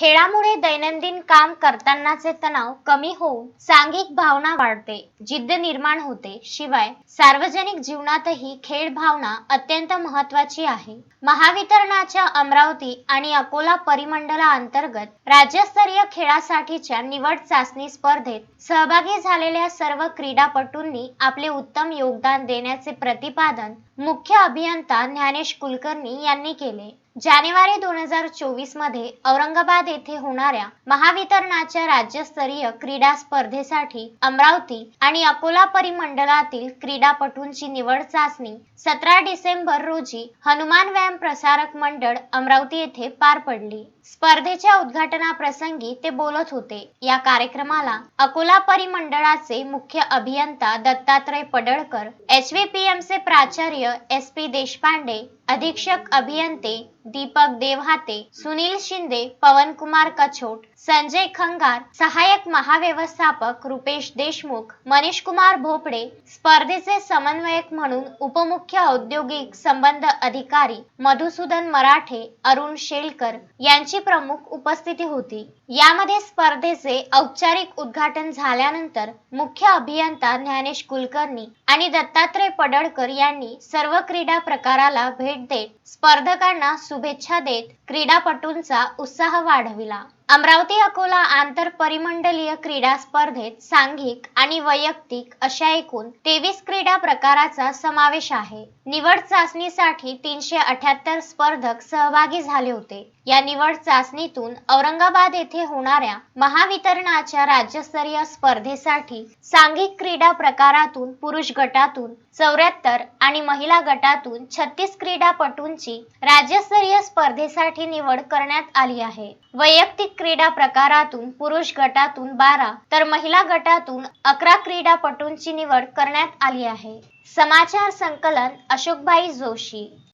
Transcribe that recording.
खेळामुळे दैनंदिन काम करतानाचे तणाव कमी होऊन सांघिक भावना वाढते जिद्द निर्माण होते. शिवाय सार्वजनिक जीवनातही खेळ भावना अत्यंत महत्वाची आहे. महावितरणाच्या अमरावती आणि अकोला परिमंडला अंतर्गत राज्यस्तरीय खेळासाठीच्या निवड चाचणी स्पर्धेत सहभागी झालेल्या सर्व क्रीडापटूंनी आपले उत्तम योगदान देण्याचे प्रतिपादन मुख्य अभियंता ज्ञानेश कुलकर्णी यांनी केले. जानेवारी दोन हजार चोवीसमध्ये औरंगाबाद येथे होणाऱ्या महावितरणाच्या राज्यस्तरीय क्रीडा स्पर्धेसाठी अमरावती आणि अकोला परिमंडळातील क्रीडापटूंची निवड चाचणी सतरा डिसेंबर रोजी हनुमान व्यायाम प्रसारक मंडळ अमरावती येथे पार पडली. स्पर्धेच्या उद्घाटनाप्रसंगी ते बोलत होते. या कार्यक्रमाला अकोला परिमंडळाचे मुख्य अभियंता दत्तात्रय पडळकर एच चे प्राचार्य एस पी देशपांडे अधीक्षक अभियंते दीपक देवहाते सुनील शिंदे पवनकुमार कछोट संजय खंगार सहाय्यक महाव्यवस्थापक रुपेश देशमुख मनीष कुमार भोपडे स्पर्धेचे समन्वयक म्हणून उपमुख्य औद्योगिक संबंध अधिकारी मधुसूदन मराठे अरुण शेलकर यांची प्रमुख उपस्थिती होती. यामध्ये स्पर्धेचे औपचारिक उद्घाटन झाल्यानंतर मुख्य अभियंता ज्ञानेश कुलकर्णी आणि दत्तात्रय पडळकर यांनी सर्व क्रीडा प्रकाराला भेट देत स्पर्धकांना शुभेच्छा देत क्रीडापटूंचा उत्साह वाढविला. अमरावती अकोला आंतर परिमंडलीय क्रीडा स्पर्धेत सांघिक आणि वैयक्तिक अशा एकूण तेवीस क्रीडा प्रकाराचा समावेश आहे. निवड चाचणीसाठी तीनशे अठ्याहत्तर स्पर्धक सहभागी झाले होते. या निवड चाचणीतून औरंगाबाद येथे होणाऱ्या महावितरणाच्या राज्यस्तरीय स्पर्धेसाठी सांघिक क्रीडा प्रकारातून पुरुष गटातून चौऱ्याहत्तर आणि महिला गटातून छत्तीस क्रीडापटूंची राज्यस्तरीय स्पर्धेसाठी निवड करण्यात आली आहे. वैयक्तिक क्रीडा प्रकारातून पुरुष गटातून बारा तर महिला गटातून अकरा क्रीडापटूंची निवड करण्यात आली आहे. समाचार संकलन अशोकभाई जोशी.